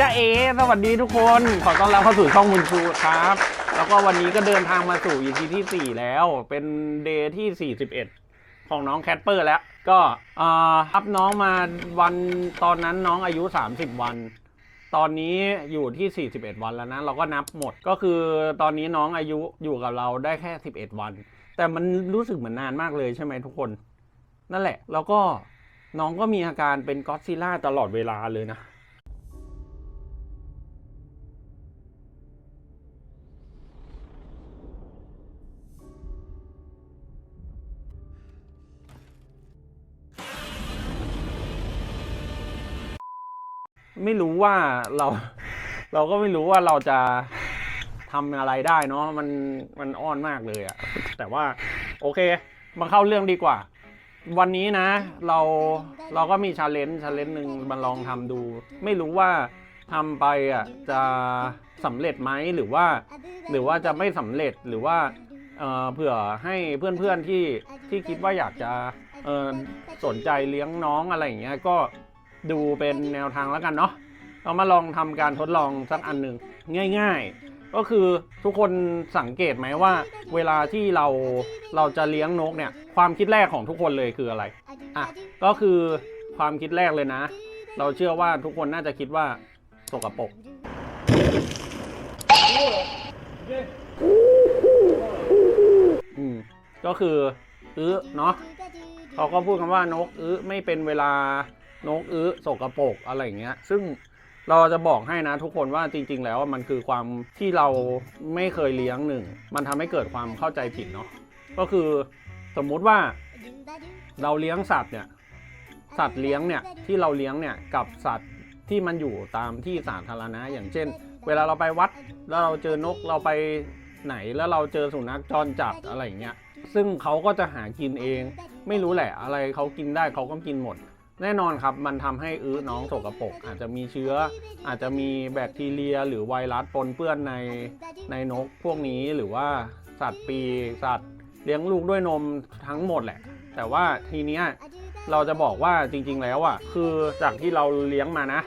จ้าเอ สวัสดีทุกคน ขอต้อนรับเข้าสู่ช่องมุนชูครับ แล้วก็วันนี้ก็เดินทางมาสู่ EP ที่ 4 แล้ว เป็นเดย์ที่ 41 ของน้องแคทเปอร์แล้ว ก็อับน้องมาวันตอนนั้นน้องอายุ 30 วัน ตอนนี้อยู่ที่ 41 วันแล้วนะ เราก็นับหมด ก็คือตอนนี้น้องอายุอยู่กับเราได้แค่ 11 วัน แต่มันรู้สึกเหมือนนานมากเลยใช่ไหมทุกคน นั่นแหละ แล้วก็น้องก็มีอาการเป็นก็อดซิล่าตลอดเวลาเลยนะ ไม่รู้ว่าเรา เราก็ไม่รู้ว่าเราจะทำอะไรได้เนาะมันมันอ้อนมากเลยอะแต่ว่าโอเค มาเข้าเรื่องดีกว่า วันนี้นะ เราเราก็มีชาเลนจ์ชาเลนจ์หนึ่งมาลองทำดู ไม่รู้ว่าทำไปอะจะสำเร็จไหมหรือว่า หรือว่าจะไม่สำเร็จหรือว่าเออเผื่อให้เพื่อนๆที่ที่คิดว่าอยากจะเออสนใจเลี้ยงน้องอะไรอย่างเงี้ยก็ ดูเป็นแนวทางแล้วกันเนาะเรามาลองทำการทดลองสักอันหนึ่งง่าย ๆ ก็คือทุกคนสังเกตไหมว่า เวลาที่เราเราจะเลี้ยงนกเนี่ย ความคิดแรกของทุกคนเลยคืออะไรอะก็คือความคิดแรกเลยนะ เราเชื่อว่าทุกคนน่าจะคิดว่าสกปรกอืมก็คืออื้อเนาะเขาก็พูดคำว่านกอื้อไม่เป็นเวลา นกอื้อสกปรกอะไรอย่างเงี้ย ซึ่งเราจะบอกให้นะทุกคนว่าจริง ๆ แล้วมันคือความที่เราไม่เคยเลี้ยงหนึ่ง มันทำให้เกิดความเข้าใจผิดเนาะก็คือสมมุติว่าเราเลี้ยงสัตว์เนี่ยสัตว์เลี้ยงเนี่ยที่เราเลี้ยงเนี่ยกับสัตว์ที่มันอยู่ตามที่สาธารณะอย่างเช่น เวลาเราไปวัดแล้วเราเจอนกเราไปไหนแล้วเราเจอสุนัขจรจัดอะไรอย่างเงี้ยซึ่งเขาก็จะหากินเอง ไม่รู้แหละอะไรเขากินได้เขาก็กินหมด แน่นอนครับ มันทำให้อื้อน้องสกรปรกอาจจะมีเชื้อ อาจจะมีแบคทีเรีย หรือไวรัสปนเปื้อนในในนกพวกนี้หรือว่าสัตว์ปีสัตว์เลี้ยงลูกด้วยนมทั้งหมดแหละ แต่ว่าทีเนี้ยเราจะบอกว่าจริง ๆ แล้วอะคือจากที่เราเลี้ยงมานะ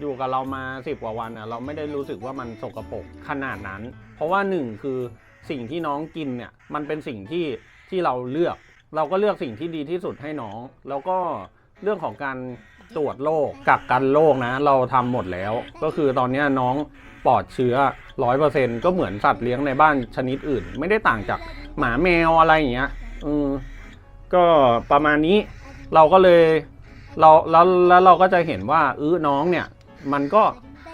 อยู่กับเรามาสิบกว่าวันอะเราไม่ได้รู้สึกว่ามันสกรปรกขนาดนั้น เพราะว่าหนึ่งคือสิ่งที่น้องกินเนี่ยมันเป็นสิ่งที่ที่เราเลือก เราก็เลือกสิ่งที่ดีที่สุดให้น้อง แล้วก็ เรื่องของการตรวจโรคกักกันโรคนะ เราทำหมดแล้ว ก็คือตอนเนี้ยน้องปลอดเชื้อร้อยเปอร์เซ็นก็เหมือนสัตว์เลี้ยงในบ้านชนิดอื่น ไม่ได้ต่างจากหมาแมวอะไรอย่างเงี้ยอืมก็ประมาณนี้เราก็เลยเราแล้วแล้วเราก็จะเห็นว่าเอื้อน้องเนี่ย มันก็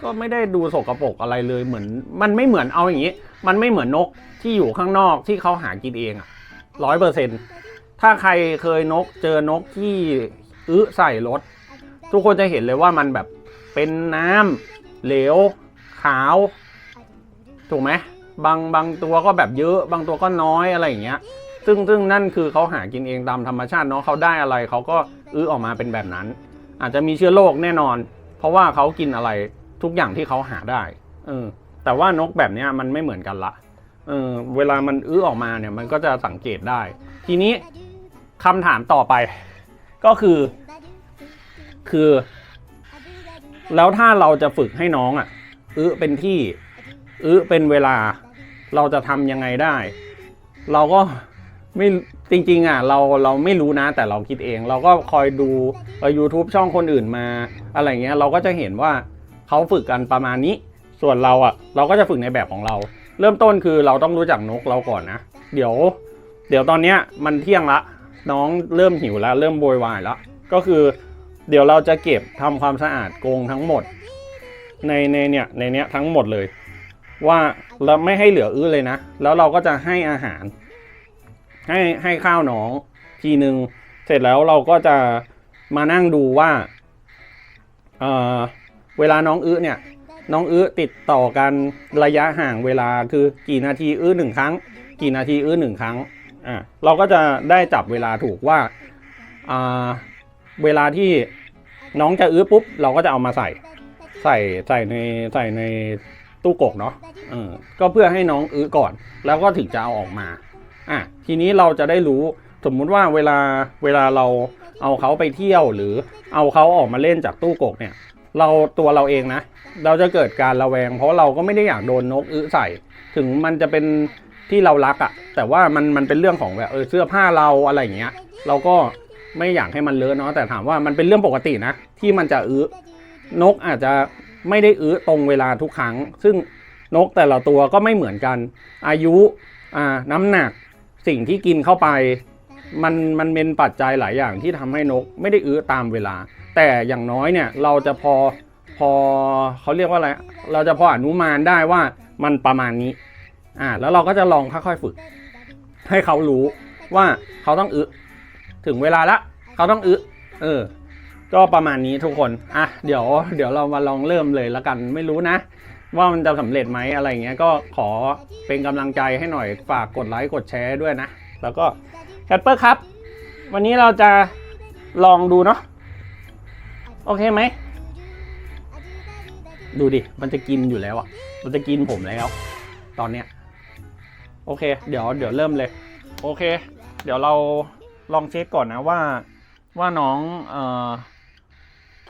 ก็ไม่ได้ดูสกรปรกอะไรเลยเหมือน มันไม่เหมือนเอาอย่างนี้ มันไม่เหมือนนกที่อยู่ข้างนอกที่เขาหากินเองอะร้อยเปอร์เซ็นถ้าใครเคยนกเจอนกที่ อื้อใส่รถ ทุกคนจะเห็นเลยว่ามันแบบเป็นน้ำเหลว ขาว ถูกไหมบางบางตัวก็แบบเยอะ บางตัวก็น้อยอะไรอย่างเงี้ย ซึ่งซึ่งนั่นคือเขาหากินเองตามธรรมชาติเนาะเขาได้อะไรเขาก็อื้อออกมาเป็นแบบนั้น อาจจะมีเชื้อโรคแน่นอน เพราะว่าเขากินอะไรทุกอย่างที่เขาหาได้ เออ แต่ว่านกแบบเนี้ยมันไม่เหมือนกันละ เออ เวลามันอื้อออกมาเนี่ยมันก็จะสังเกตได้ ทีนี้คำถามต่อไป ก็คือ คือ แล้วถ้าเราจะฝึกให้น้องอะอื้อเป็นที่อื้อเป็นเวลา เราจะทำยังไงได้ เราก็ไม่จริงๆอะเราเราไม่รู้นะแต่เราคิดเอง เราก็คอยดูเออ YouTube ช่องคนอื่นมา อะไรเงี้ยเราก็จะเห็นว่าเขาฝึกกันประมาณนี้ ส่วนเราอะ เราก็จะฝึกในแบบของเรา เริ่มต้นคือเราต้องรู้จักนกเราก่อนนะ เดี๋ยว เดี๋ยวตอนเนี้ยมันเที่ยงละ น้องเริ่มหิวแล้ว เริ่มโวยวายแล้ว ก็คือเดี๋ยวเราจะเก็บทำความสะอาดกรงทั้งหมด ในในเนี่ยในเนี้ยทั้งหมดเลย ว่าเราไม่ให้เหลืออื้อเลยนะ แล้วเราก็จะให้อาหาร ให้ให้ข้าวน้องทีหนึ่งเสร็จแล้วเราก็จะมานั่งดูว่าเออเวลาน้องอื้อเนี่ย น้องอื้อติดต่อกันระยะห่างเวลาคือกี่นาทีอื้อหนึ่งครั้ง กี่นาทีอื้อหนึ่งครั้ง อ่าเราก็จะได้จับเวลาถูกว่าอ่าเวลาที่น้องจะอื้อปุ๊บ เราก็จะเอามาใส่ ใส่ใส่ในใส่ในตู้กกเนาะเออก็เพื่อให้น้องอื้อก่อน แล้วก็ถึงจะเอาออกมาอะทีนี้เราจะได้รู้สมมุติว่าเวลาเวลาเราเอาเขาไปเที่ยวหรือเอาเขาออกมาเล่นจากตู้กกเนี่ย เราตัวเราเองนะ เราจะเกิดการระแวง เพราะเราก็ไม่ได้อยากโดนนกอื้อใส่ ถึงมันจะเป็น ที่เรารักอะแต่ว่ามันมันเป็นเรื่องของแบบเออเสื้อผ้าเราอะไรอย่างเงี้ย เราก็ไม่อยากให้มันเลอะเนาะแต่ถามว่ามันเป็นเรื่องปกตินะ ที่มันจะอื้อนกอาจจะไม่ได้อื้อตรงเวลาทุกครั้ง ซึ่งนกแต่ละตัวก็ไม่เหมือนกัน อายุอ่าน้ำหนักสิ่งที่กินเข้าไป มันมันเป็นปัจจัยหลายอย่างที่ทำให้นกไม่ได้อื้อตามเวลา แต่อย่างน้อยเนี่ยเราจะพอพอเขาเรียกว่าอะไร เราจะพออนุมานได้ว่ามันประมาณนี้ อ่าแล้วเราก็จะลองค่อยๆฝึก ให้เขารู้ว่าเขาต้องอึถึงเวลาละเขาต้องอึเออ ก็ประมาณนี้ทุกคนอะเดี๋ยวเดี๋ยวเรามาลองเริ่มเลยละกันไม่รู้นะว่ามันจะสำเร็จไหมอะไรเงี้ยก็ขอเป็นกำลังใจให้หน่อยฝากกดไลค์กดแชร์ด้วยนะ แล้วก็แคทเปอร์ครับ วันนี้เราจะลองดูเนาะโอเคไหม ดูดิ มันจะกินอยู่แล้วอะ มันจะกินผมแล้ว ตอนเนี้ย โอเค เดี๋ยวเดี๋ยวเริ่มเลย โอเค เดี๋ยวเราลองเช็คก่อนนะว่าว่าน้องเอ่อ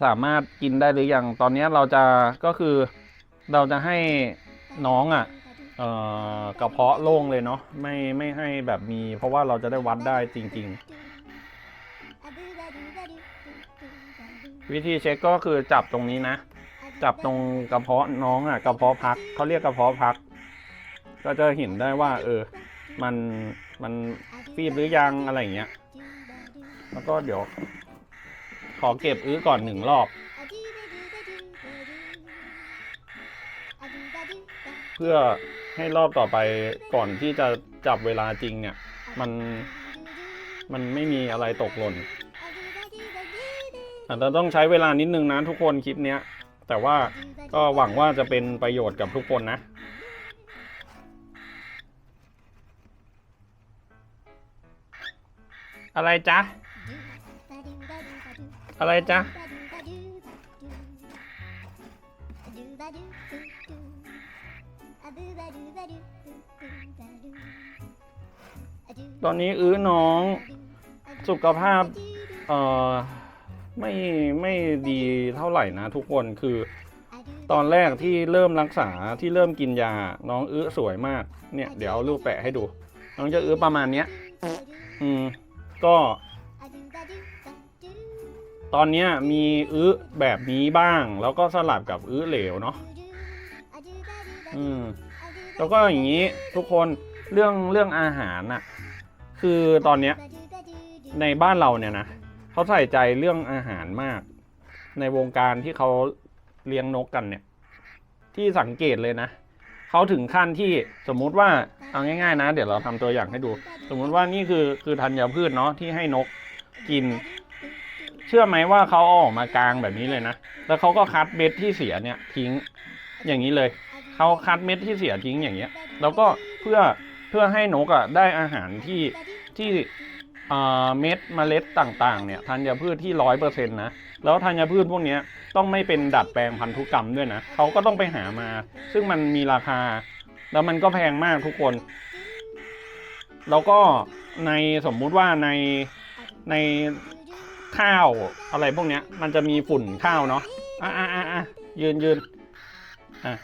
สามารถกินได้หรือยัง ตอนนี้เราจะก็คือเราจะให้น้องอะเอ่อกระเพาะโล่งเลยเนาะไม่ไม่ให้แบบมี เพราะว่าเราจะได้วัดได้จริง ๆ วิธีเช็คก็คือจับตรงนี้นะ จับตรงกระเพาะน้องอะกระเพาะพักเขาเรียกกระเพาะพัก ก็จะเห็นได้ว่า เออ มันมันฟีบหรือยังอะไรเงี้ย แล้วก็เดี๋ยว ขอเก็บอื้อก่อนหนึ่งรอบ เพื่อให้รอบต่อไปก่อนที่จะจับเวลาจริงเนี่ย มันมันไม่มีอะไรตกหล่นอาจจะต้องใช้เวลานิดนึงนะทุกคนคลิปเนี้ย แต่ว่าก็หวังว่าจะเป็นประโยชน์กับทุกคนนะ อะไรจ๊ะ อะไรจ๊ะ ตอนนี้อื้อน้องสุขภาพ เอ่อ ไม่ไม่ดีเท่าไหร่นะ ทุกคนคือ ตอนแรกที่เริ่มรักษาที่เริ่มกินยา น้องอื้อสวยมาก เนี่ย เดี๋ยวเอารูปแปะให้ดู น้องจะอื้อประมาณเนี้ย อืม ก็ตอนนี้มีอื้อแบบนี้บ้าง แล้วก็สลับกับอื้อเหลวเนาะอืมแล้วก็อย่างนี้ทุกคนเรื่องเรื่องอาหารน่ะ คือตอนเนี้ยในบ้านเราเนี่ยนะเขาใส่ใจเรื่องอาหารมาก ในวงการที่เขาเลี้ยงนกกันเนี่ย ที่สังเกตเลยนะ เขาถึงขั้นที่สมมุติว่าเอาง่ายๆนะ เดี๋ยวเราทำตัวอย่างให้ดู สมมุติว่านี่คือคือธัญพืชเนาะที่ให้นกกิน เชื่อไหมว่าเขาเอาออกมากลางแบบนี้เลยนะแล้วเขาก็คัดเม็ดที่เสียเนี่ยทิ้งอย่างนี้เลยเขาคัดเม็ดที่เสียทิ้งอย่างเงี้ย แล้วก็เพื่อเพื่อให้นกอะได้อาหารที่ที่อ่าเม็ดเมล็ดต่างๆเนี่ยธัญพืชที่ร้อยเปอร์เซ็นต์นะ แล้วธัญพืชพวกนี้ต้องไม่เป็นดัดแปลงพันธุกรรมด้วยนะเขาก็ต้องไปหามา ซึ่งมันมีราคา แล้วมันก็แพงมากทุกคน แล้วก็ในสมมุติว่าในในข้าวอะไรพวกเนี้ย มันจะมีฝุ่นข้าวเนาะอะอะอะอะยืนยืนอะ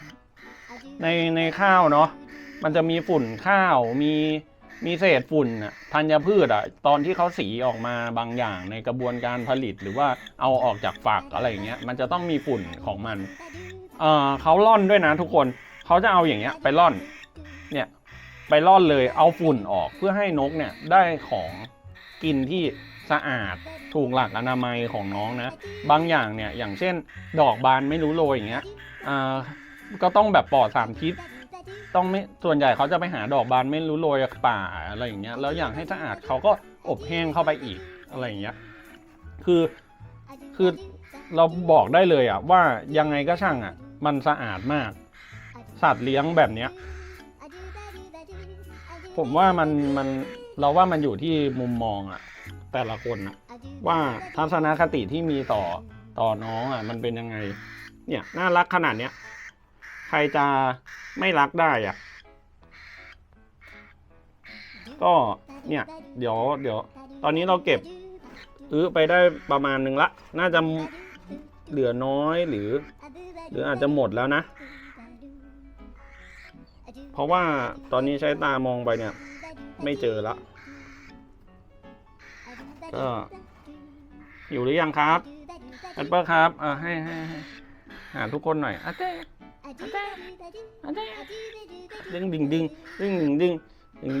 ในในข้าวเนาะมันจะมีฝุ่นข้าวมี มีเศษฝุ่นอะธัญพืชอะตอนที่เขาสีออกมาบางอย่างในกระบวนการผลิตหรือว่าเอาออกจากฝักอะไรเงี้ยมันจะต้องมีฝุ่นของมันเออเขาล่อนด้วยนะทุกคนเขาจะเอาอย่างเงี้ยไปล่อนเนี่ยไปล่อนเลยเอาฝุ่นออกเพื่อให้นกเนี่ยได้ของกินที่สะอาดถูกหลักอนามัยของน้องนะ บางอย่างเนี่ยอย่างเช่น ดอกบานไม่รู้โรยอย่างเงี้ยอ่าก็ต้องแบบปลอดสารพิษ ต้องไม่ส่วนใหญ่เขาจะไปหาดอกบานไม่รู้โรยป่าอะไรอย่างเงี้ยแล้วอย่างให้สะอาดเขาก็อบแห้งเข้าไปอีกอะไรอย่างเงี้ยคือคือเราบอกได้เลยอะว่ายังไงก็ช่างอะมันสะอาดมาก สัตว์เลี้ยงแบบเนี้ย ผมว่ามันมันเราว่ามันอยู่ที่มุมมองอะแต่ละคนอะว่าทัศนคติที่มีต่อต่อน้องอะมันเป็นยังไง เนี่ยน่ารักขนาดเนี้ย ใครจะไม่รักได้อะก็เนี่ย เดี๋ยวเดี๋ยว ตอนนี้เราเก็บอื้อไปได้ประมาณหนึ่งละ น่าจะเหลือน้อยหรือ หรืออาจจะหมดแล้วนะ เพราะว่าตอนนี้ใช้ตามองไปเนี่ย ไม่เจอละก็อยู่หรือยังครับแอปเปิลครับอ่าให้ให้ให้หาทุกคนหน่อยอะเต้อะเต้ ดึงดึงดึงดึงดึง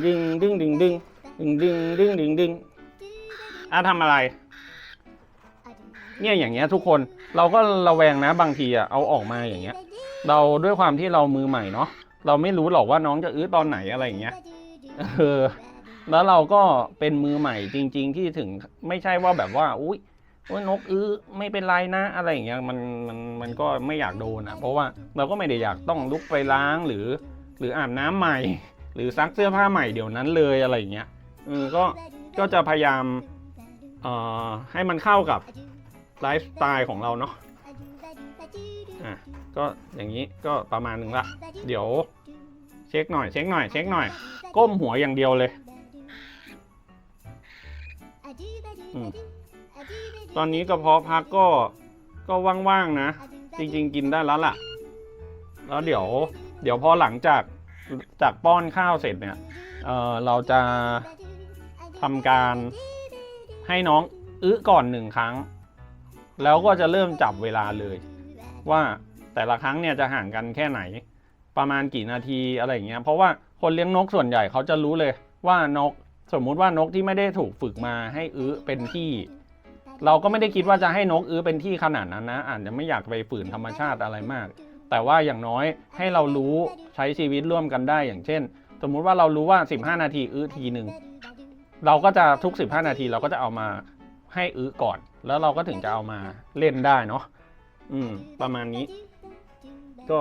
ดึงดึงดึงดึงดึงดึงดึงดึงดึงดึงดึงอะทำอะไร เนี่ยอย่างเงี้ยทุกคนเราก็ระแวงนะบางทีอะเอาออกมาอย่างเงี้ย เราด้วยความที่เรามือใหม่เนาะเราไม่รู้หรอกว่าน้องจะอื้อตอนไหนอะไรอย่างเงี้ยเออแล้วเราก็เป็นมือใหม่จริง ๆ ที่ถึงไม่ใช่ว่าแบบว่า อุ้ย ว่านกอื้อไม่เป็นไรนะ อะไรอย่างเงี้ยมันมันมันก็ไม่อยากโดนอะ เพราะว่าเราก็ไม่ได้อยากต้องลุกไปล้างหรือ หรืออาบน้ำใหม่ หรือซักเสื้อผ้าใหม่เดี๋ยวนั้นเลยอะไรอย่างเงี้ยเออก็ก็จะพยายามเอ่อให้มันเข้ากับไลฟ์สไตล์ของเราเนาะอะก็อย่างนี้ก็ประมาณหนึ่งละ เดี๋ยว เช็คหน่อย เช็คหน่อย เช็คหน่อย ก้มหัวอย่างเดียวเลยอืม ตอนนี้กระเพาะพักก็ก็ว่างๆนะ จริง ๆ กินได้แล้วล่ะ แล้วเดี๋ยว เดี๋ยวพอหลังจากจากป้อนข้าวเสร็จเนี่ยเออเราจะทำการให้น้องอื้อก่อนหนึ่งครั้ง แล้วก็จะเริ่มจับเวลาเลย ว่าแต่ละครั้งเนี่ยจะห่างกันแค่ไหน ประมาณกี่นาทีอะไรอย่างเงี้ยเพราะว่าคนเลี้ยงนกส่วนใหญ่เขาจะรู้เลยว่านกสมมุติว่านกที่ไม่ได้ถูกฝึกมาให้อื้อเป็นที่ เราก็ไม่ได้คิดว่าจะให้นกอื้อเป็นที่ขนาดนั้นนะอาจจะไม่อยากไปฝืนธรรมชาติอะไรมาก แต่ว่าอย่างน้อยให้เรารู้ใช้ชีวิตร่วมกันได้อย่างเช่น สมมุติว่าเรารู้ว่า 15 นาทีอื้อทีหนึ่งเราก็จะทุก 15 นาทีเราก็จะเอามาให้อื้อก่อน แล้วเราก็ถึงจะเอามาเล่นได้เนาะอืม ประมาณนี้ ก็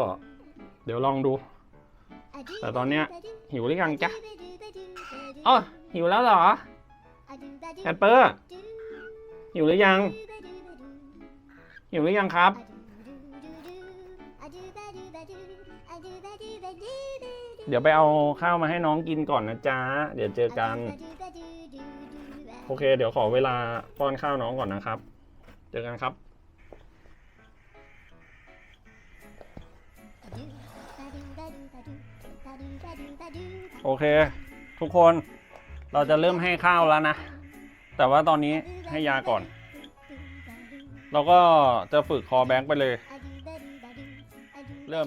เดี๋ยวลองดู แต่ตอนเนี้ย หิวหรือยังจ๊ะอ๋อหิวแล้วเหรอแคทเปอร์ หิวหรือยัง หิวหรือยังครับ เดี๋ยวไปเอาข้าวมาให้น้องกินก่อนนะจ๊ะ เดี๋ยวเจอกัน โอเค เดี๋ยวขอเวลาป้อนข้าวน้องก่อนนะครับ เจอกันครับโอเค ทุกคนเราจะเริ่มให้ข้าวแล้วนะ แต่ว่าตอนนี้ ให้ยาก่อน เราก็จะฝึกคอแบงค์ไปเลย เริ่ม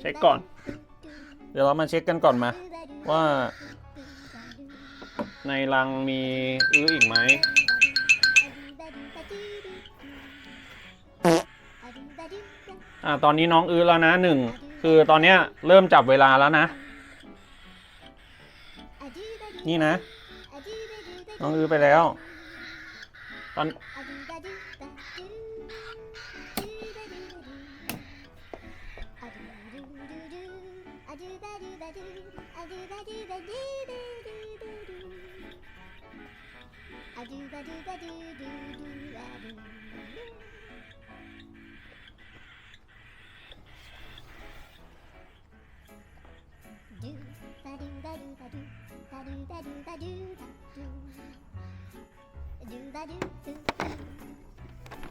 เช็คก่อน เดี๋ยวเรามาเช็คกันก่อนมา ว่า ในรังมีอื้ออีกไหมอ่าตอนนี้น้องอื้อแล้วนะหนึ่งคือตอนเนี้ยเริ่มจับเวลาแล้วนะ นี่นะ น้องอื้อไปแล้ว ตอน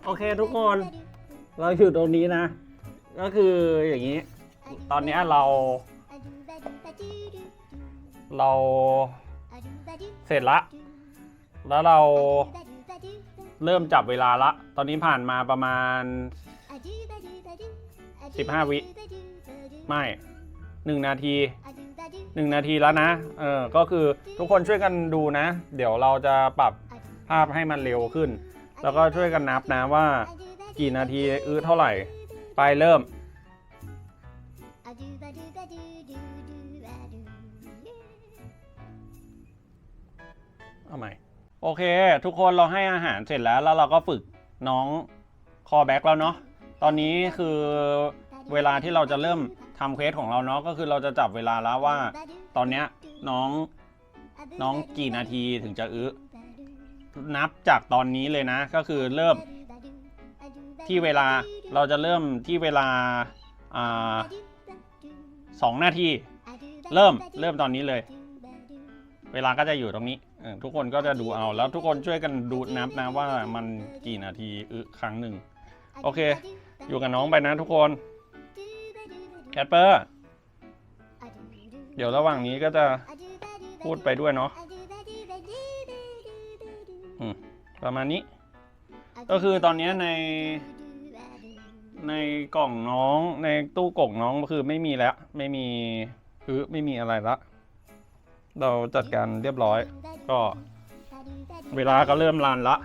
โอเคทุกคน เราอยู่ตรงนี้นะ ก็คืออย่างนี้ ตอนนี้เรา เราเสร็จละ แล้วเราเริ่มจับเวลาละ ตอนนี้ผ่านมาประมาณ 15 วิ ไม่หนึ่งนาทีหนึ่งนาทีแล้วนะ เออ ก็คือทุกคนช่วยกันดูนะ เดี๋ยวเราจะปรับภาพให้มันเร็วขึ้น แล้วก็ช่วยกันนับนะว่า กี่นาทีอื้อเท่าไหร่ ไปเริ่ม โอเค ทุกคนเราให้อาหารเสร็จแล้ว แล้วเราก็ฝึกน้องคอแบ็กแล้วเนาะตอนนี้คือเวลาที่เราจะเริ่มทำเควสของเราเนาะก็คือเราจะจับเวลาแล้วว่า ตอนเนี้ยน้องน้องกี่นาทีถึงจะอื้อนับจากตอนนี้เลยนะ ก็คือเริ่มที่เวลาเราจะเริ่มที่เวลาอ่าสองนาที เริ่มเริ่มตอนนี้เลย เวลาก็จะอยู่ตรงนี้ ทุกคนก็จะดูเอาแล้วทุกคนช่วยกันดูนับนะว่ามันกี่นาทีอึครั้งหนึ่งโอเค อยู่กับน้องไปนะทุกคนแคทเปอร์เดี๋ยวระหว่างนี้ก็จะพูดไปด้วยเนาะประมาณนี้ ก็คือตอนนี้ใน ในกล่องน้องในตู้กล่องน้องก็คือไม่มีแล้ว ไม่มีคือไม่มีอะไรละ เราจัดการเรียบร้อย ก็เวลาก็เริ่มรันละ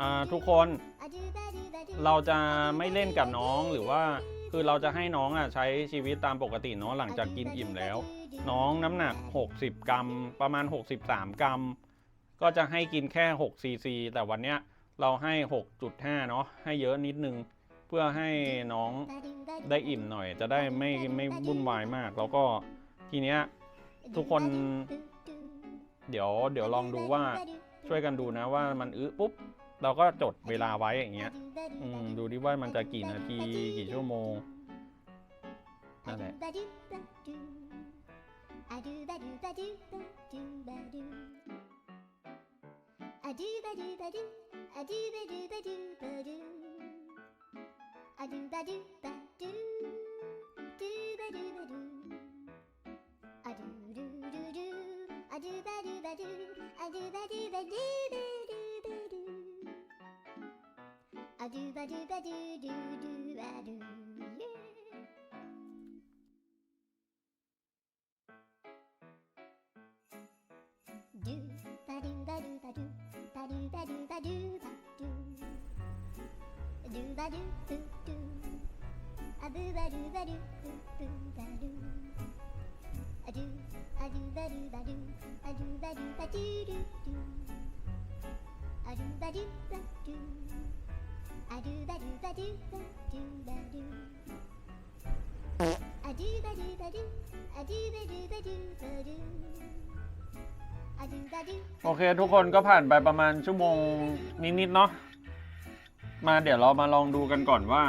อ่าทุกคนเราจะไม่เล่นกับน้องหรือว่า คือเราจะให้น้องอะใช้ชีวิตตามปกติเนาะหลังจากกินอิ่มแล้ว น้องน้ำหนัก 60 กรัม ประมาณ 63 กรัม ก็จะให้กินแค่6ซีซีแต่วันเนี้ยเราให้ 6.5 เนาะให้เยอะนิดนึง เพื่อให้น้องได้อิ่มหน่อย จะได้ไม่ไม่วุ่นวายมาก แล้วก็ทีเนี้ย ทุกคน เดี๋ยวเดี๋ยวลองดูว่าช่วยกันดูนะว่ามันอื้อปุ๊บ เราก็จดเวลาไว้อย่างเงี้ยอืมดูดิว่ามันจะกี่นาทีกี่ชั่วโมงนั่นแหละ A do ba do ba do, a do ba do ba do ba do ba do. A do ba do ba do do do ba do. Yeah. Do ba do ba do ba do ba do ba do ba do ba do. Do ba do do do. A boo ba do ba do boo boo ba do. โอเค ทุกคนก็ผ่านไปประมาณชั่วโมงนิดๆเนาะมาเดี๋ยวเรามาลองดูกันก่อนว่า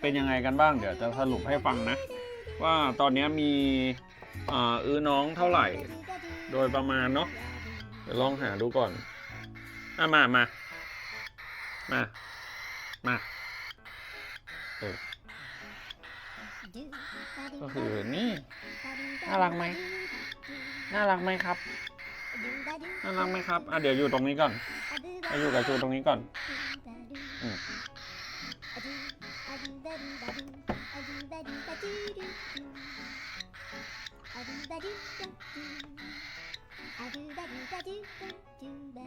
เป็นยังไงกันบ้างเดี๋ยวจะสรุปให้ฟังนะ ว่าตอนนี้มี อ่าอื้อน้องเท่าไหร่ โดยประมาณเนาะเดี๋ยวลองหาดูก่อนอะมามามามาเออก็คือนี่น่ารักไหมน่ารักไหมครับน่ารักไหมครับอะเดี๋ยวอยู่ตรงนี้ก่อนไปอยู่กับชูตรงนี้ก่อนอืม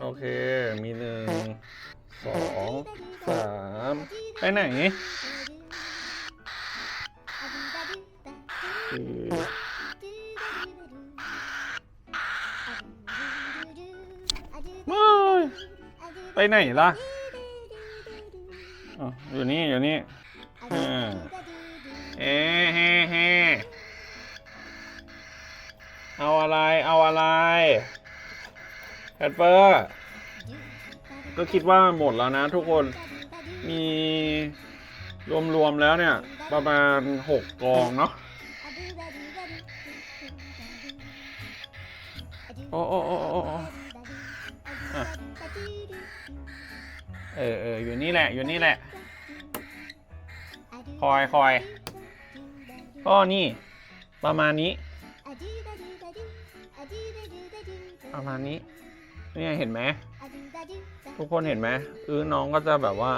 โอเค มีหนึ่งสองสามไปไหนสี่ไม่ไปไหนล่ะอยู่นี่ อยู่นี่เอ๊ะ เอาอะไรเอาอะไรแคทเปอร์ก็คิดว่าหมดแล้วนะทุกคนมีรวมๆแล้วเนี่ย ประมาณหกกองเนาะโอ้โอ้โอ้โอ้โอ้อะเอเออเอออยู่นี่แหละ อยู่นี่แหละ คอยคอยก็นี่ ประมาณนี้ ประมาณนี้เนี่ยเห็นไหมทุกคนเห็นไหมเออน้องก็จะแบบว่า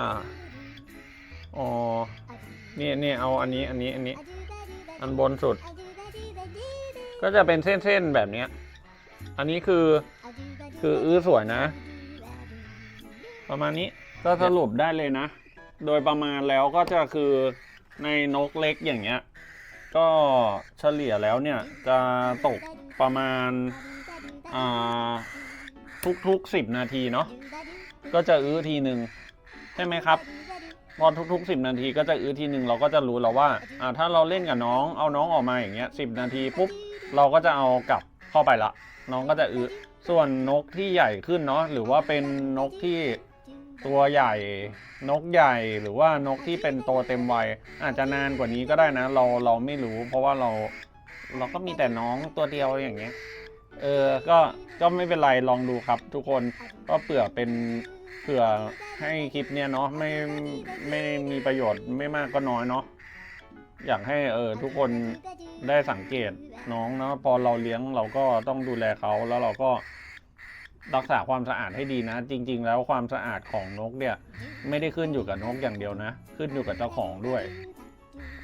อ๋อเนี่ยเนี่ยเอาอันนี้อันนี้อันนี้ อันบนสุด ก็จะเป็นเส้นๆแบบเนี้ย อันนี้คือคืออื้อสวยนะ ประมาณนี้ก็สรุปได้เลยนะ โดยประมาณแล้วก็จะคือในนกเล็กอย่างเงี้ย ก็เฉลี่ยแล้วเนี่ยจะตกประมาณ ทุกๆสิบนาทีเนาะก็จะอื้อทีหนึ่งใช่ไหมครับพอทุกๆสิบนาทีก็จะอื้อทีหนึ่งเราก็จะรู้แล้วว่าอ่าถ้าเราเล่นกับน้องเอาน้องออกมาอย่างเงี้ยสิบนาทีปุ๊บเราก็จะเอากลับเข้าไปละ น้องก็จะอื้อส่วนนกที่ใหญ่ขึ้นเนาะหรือว่าเป็นนกที่ตัวใหญ่นกใหญ่หรือว่านกที่เป็นโตเต็มวัยอาจจะนานกว่านี้ก็ได้นะ เราเราไม่รู้ เพราะว่าเราเราก็มีแต่น้องตัวเดียวอย่างเงี้ย เออ ก็ ก็ไม่เป็นไร ลองดูครับ ทุกคน ก็เผื่อเป็น เผื่อให้คลิปเนี้ยเนาะ ไม่ ไม่มีประโยชน์ไม่มากก็น้อยเนาะ อยากให้เออทุกคนได้สังเกตน้องเนาะ พอเราเลี้ยงเราก็ต้องดูแลเขาแล้วเราก็รักษาความสะอาดให้ดีนะ จริง ๆ แล้วความสะอาดของนกเนี่ย ไม่ได้ขึ้นอยู่กับนกอย่างเดียวนะ ขึ้นอยู่กับเจ้าของด้วย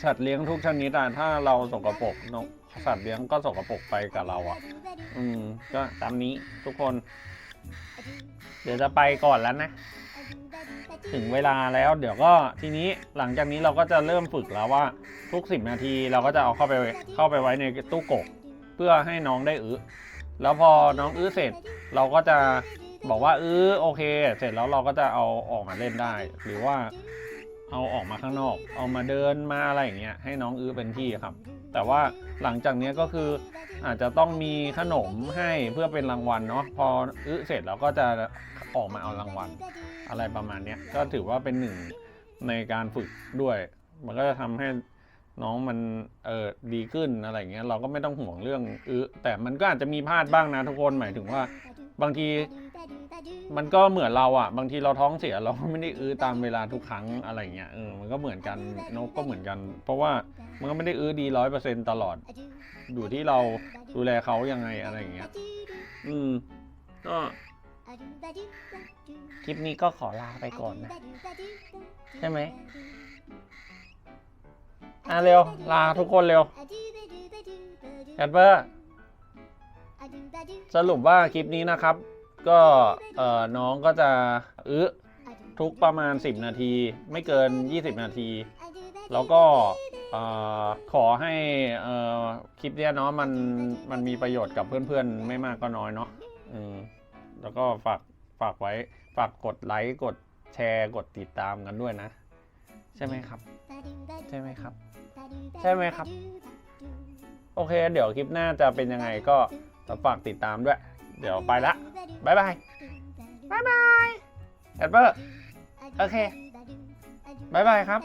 สัตว์เลี้ยงทุกชนิดถ้าเราสกปรกนก สัตว์เลี้ยงก็สกปรกไปกับเราอะอืม ก็ตามนี้ทุกคน เดี๋ยวจะไปก่อนแล้วนะ ถึงเวลาแล้วเดี๋ยวก็ทีนี้หลังจากนี้เราก็จะเริ่มฝึกแล้วว่าทุกสิบนาทีเราก็จะเอาเข้าไปเข้าไปไว้ในตู้กบเพื่อให้น้องได้อื้อแล้วพอน้องอื้อเสร็จเราก็จะบอกว่าอื้อโอเค เสร็จแล้วเราก็จะเอาออกมาเล่นได้ หรือว่า เอาออกมาข้างนอก เอามาเดินมาอะไรอย่างเงี้ยให้น้องอื้อเป็นที่ครับ แต่ว่าหลังจากเนี้ยก็คืออาจจะต้องมีขนมให้เพื่อเป็นรางวัลเนาะพออื้อเสร็จเราก็จะออกมาเอารางวัล อะไรประมาณเนี้ยก็ถือว่าเป็นหนึ่งในการฝึกด้วย มันก็จะทำให้น้องมันเออดีขึ้นอะไรเงี้ยเราก็ไม่ต้องห่วงเรื่องอื้อแต่มันก็อาจจะมีพลาดบ้างนะทุกคนหมายถึงว่า บางทีมันก็เหมือนเราอะ่ะ บางทีเราท้องเสียเราก็ไม่ได้อื้อตามเวลาทุกครั้งอะไรเงี้ยเออมันก็เหมือนกันนกก็เหมือนกัน เพราะว่ามันก็ไม่ได้อื้อดีร้อยเปอร์เซ็นตลอด อยู่ที่เราดูแลเขายังไงอะไรอย่างเงี้ยอืมก็คลิปนี้ก็ขอลาไปก่อนนะ ใช่ไหมอะเร็ว ลาทุกคนเร็วแคทเปอร์ สรุปว่าคลิปนี้นะครับ ก็เอ่อน้องก็จะอื้อทุกประมาณ 10 นาที ไม่เกิน 20 นาที แล้วก็ขอให้คลิปเนี้ยเนาะมันมันมีประโยชน์กับเพื่อนๆ ไม่มากก็น้อยเนาะแล้วก็ฝากฝากไว้ฝากกดไลค์กดแชร์กดติดตามกันด้วยนะ ใช่ไหมครับ ใช่ไหมครับ ใช่ไหมครับ โอเค เดี๋ยวคลิปหน้าจะเป็นยังไงก็ ฝากติดตามด้วย เดี๋ยวไปละบายบายบายบายแอดเบอร์ โอเคบายบายครับ